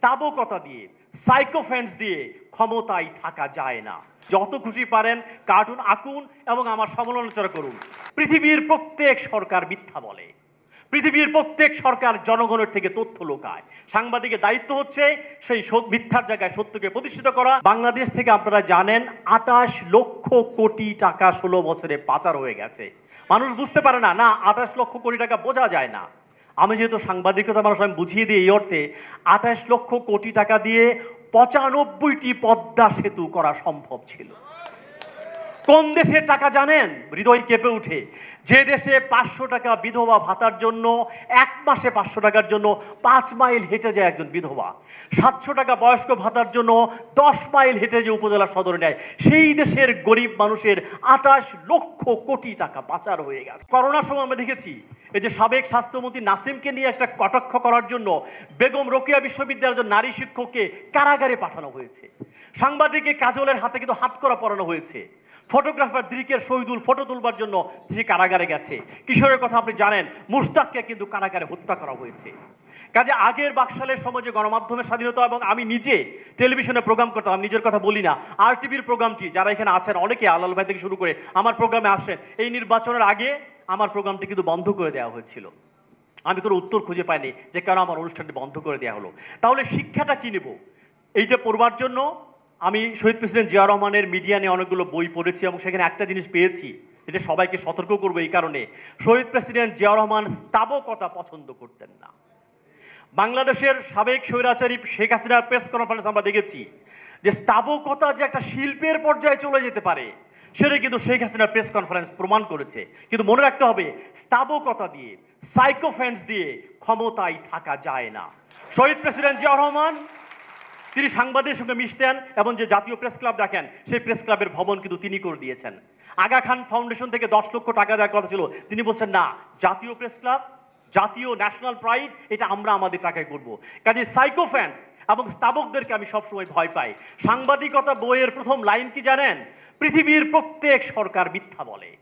স্থাবকতা দিয়ে সাইকোফ্যান্স দিয়ে ক্ষমতায় থাকা যায় না। যত খুশি পারেন কার্টুন আঁকুন এবং আমার সমালোচনা করুন। পৃথিবীর প্রত্যেক সরকার মিথ্যা বলে। পৃথিবীর প্রত্যেক সরকার জনগণের থেকে তথ্য লোকায়। সাংবাদিকের দায়িত্ব হচ্ছে সেই মিথ্যার জায়গায় সত্যকে প্রতিষ্ঠিত করা। বাংলাদেশ থেকে আপনারা জানেন, আটাশ লক্ষ কোটি টাকা ষোলো বছরে পাচার হয়ে গেছে। মানুষ বুঝতে পারে না না আঠাশ লক্ষ কোটি টাকা বোঝা যায় না। আমি যেহেতু সাংবাদিকতা মানুষ, আমি বুঝিয়ে দিই এই অর্থে, আঠাশ লক্ষ কোটি টাকা দিয়ে পঁচানব্বইটি পদ্মা সেতু করা সম্ভব ছিল। কোন দেশের টাকা জানেন? হৃদয় কেঁপে উঠে যে দেশে পাঁচশো টাকা বিধবা ভাতার জন্য, এক মাসে পাঁচশো টাকার জন্য পাঁচ মাইল হেঁটে যায় একজন বিধবা। সাতশো টাকা বয়স্ক ভাতার জন্য দশ মাইল হেঁটে যে উপজেলা সদরে নেয়। সেই দেশের গরিব মানুষের আঠাশ লক্ষ কোটি টাকা পাচার হয়ে গেছে। করোনার সময় আমরা দেখেছি, এই যে সাবেক স্বাস্থ্যমন্ত্রী নাসিমকে নিয়ে একটা কটাক্ষ করার জন্য বেগম রোকেয়া বিশ্ববিদ্যালয়ের নারী শিক্ষককে কারাগারে পাঠানো হয়েছে। সাংবাদিককে কাজলের হাতে কিন্তু হাত করা পরানো হয়েছে। ফটোগ্রাফার দিরিকের শহীদুল ফটো তুলবার জন্য সে কারাগারে গেছে। কিশোরের কথা আপনি জানেন মুস্তাককে কিন্তু কারাগারে হত্যা করা হয়েছে। কাজে আগের বাকশালের সময় যে গণমাধ্যমের স্বাধীনতা এবং আমি নিজে টেলিভিশনে প্রোগ্রাম করতাম, আমি নিজের কথা বলি না। আর টিভির প্রোগ্রামটি যারা এখানে আছেন, অনেকে আলাল ভাই থেকে শুরু করে আমার প্রোগ্রামে আসেন, এই নির্বাচনের আগে আমার প্রোগ্রামটি কিন্তু বন্ধ করে দেওয়া হয়েছিল। আমি কোনো উত্তর খুঁজে পাইনি যে কেন আমার অনুষ্ঠানটি বন্ধ করে দেওয়া হলো। তাহলে শিক্ষাটা কি নেব? এইটা পড়বার জন্য আমি শহীদ প্রেসিডেন্ট জিয়া রহমানের মিডিয়া নিয়ে অনেকগুলো বই পড়েছি এবং সেখানে একটা জিনিস পেয়েছি এটা সবাইকে সতর্ক করব এই কারণে। শহীদ প্রেসিডেন্ট জিয়া রহমান স্থাবকতা পছন্দ করতেন না। বাংলাদেশের সাবেক স্বৈরাচারী শেখ হাসিনার প্রেস কনফারেন্স আমরা দেখেছি যে স্থাবকতা যে একটা শিল্পের পর্যায়ে চলে যেতে পারে, সেটা কিন্তু শেখ হাসিনার প্রেস কনফারেন্স প্রমাণ করেছে। কিন্তু মনে রাখতে হবে স্থাবকতা দিয়ে সাইকোফ্যান্স দিয়ে ক্ষমতায় থাকা যায় না। শহীদ প্রেসিডেন্ট জিয়া রহমান তিনি সাংবাদিকের সঙ্গে মিশতেন এবং যে জাতীয় প্রেস ক্লাব দেখেন, সেই প্রেস ক্লাবের ভবন কিন্তু তিনি করে দিয়েছেন। আগা খান ফাউন্ডেশন থেকে দশ লক্ষ টাকা দেওয়ার কথা ছিল। তিনি বলছেন, না, জাতীয় প্রেস ক্লাব, জাতীয় ন্যাশনাল প্রাইড, এটা আমরা আমাদের টাকায় করব। কাজে সাইকোফ্যান্স এবং স্তাবকদেরকে আমি সবসময় ভয় পাই। সাংবাদিকতা বইয়ের প্রথম লাইন কি জানেন? পৃথিবীর প্রত্যেক সরকার মিথ্যা বলে।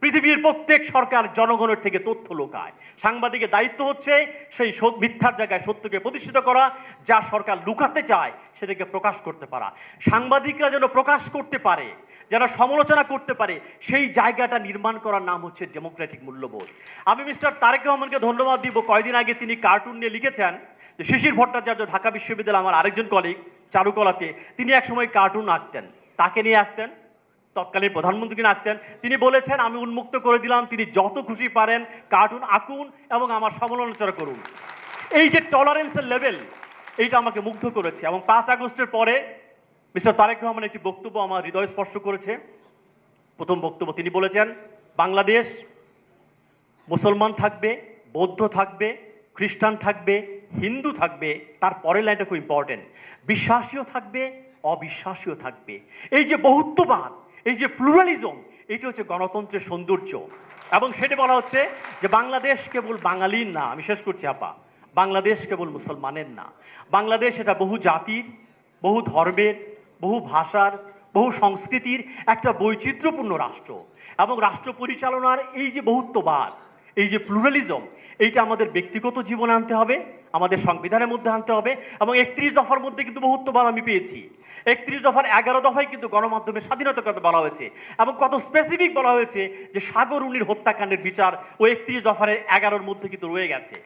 পৃথিবীর প্রত্যেক সরকার জনগণের থেকে তথ্য লোকায়। সাংবাদিকের দায়িত্ব হচ্ছে সেই মিথ্যার জায়গায় সত্যকে প্রতিষ্ঠিত করা, যা সরকার লুকাতে চায় সেটাকে প্রকাশ করতে পারা। সাংবাদিকরা যেন প্রকাশ করতে পারে যারা সমালোচনা করতে পারে, সেই জায়গাটা নির্মাণ করার নাম হচ্ছে ডেমোক্রেটিক মূল্যবোধ। আমি মিস্টার তারেক রহমানকে ধন্যবাদ দিব। কয়দিন আগে তিনি কার্টুন নিয়ে লিখেছেন যে, শিশির ভট্টাচার্য ঢাকা বিশ্ববিদ্যালয় আমার আরেকজন কলিগ চারুকলাতে, তিনি একসময় কার্টুন আঁকতেন। তাকে নিয়ে আঁকতেন। তৎকালীন প্রধানমন্ত্রীকে আঁকতেন তিনি বলেছেন, আমি উন্মুক্ত করে দিলাম, তিনি যত খুশি পারেন কার্টুন আঁকুন এবং আমার সমালোচনা করুন। এই যে টলারেন্সের লেভেল এইটা আমাকে মুগ্ধ করেছে এবং পাঁচ আগস্টের পরে মিস্টার তারেক রহমান একটি বক্তব্য আমার হৃদয় স্পর্শ করেছে। প্রথম বক্তব্য তিনি বলেছেন, বাংলাদেশ মুসলমান থাকবে, বৌদ্ধ থাকবে, খ্রিস্টান থাকবে, হিন্দু থাকবে, তার পরের লাইনটা খুব ইম্পর্টেন্ট বিশ্বাসীও থাকবে, অবিশ্বাসীও থাকবে। এই যে বহুত্ববাদ এই যে প্লুরালিজম এটি হচ্ছে গণতন্ত্রের সৌন্দর্য। এবং সেটা বলা হচ্ছে যে বাংলাদেশ কেবল বাঙালির না, আমি শেষ করছি আপা, বাংলাদেশ কেবল মুসলমানের না। বাংলাদেশ এটা বহু জাতির, বহু ধর্মের, বহু ভাষার, বহু সংস্কৃতির একটা বৈচিত্র্যপূর্ণ রাষ্ট্র। এবং রাষ্ট্র পরিচালনার এই যে বহুত্ববাদ, এই যে প্লুরালিজম এইটা আমাদের ব্যক্তিগত জীবনে আনতে হবে, আমাদের সংবিধানের মধ্যে আনতে হবে এবং একত্রিশ দফার মধ্যে কিন্তু বহুত্ববাদ আমি পেয়েছি। একত্রিশ দফার এগারো দফায় কিন্তু গণমাধ্যমে স্বাধীনতার কথা বলা হয়েছে এবং কত স্পেসিফিক বলা হয়েছে যে সাগর উনির হত্যাকাণ্ডের বিচার ও একত্রিশ দফার এগারোর মধ্যে কিন্তু রয়ে গেছে।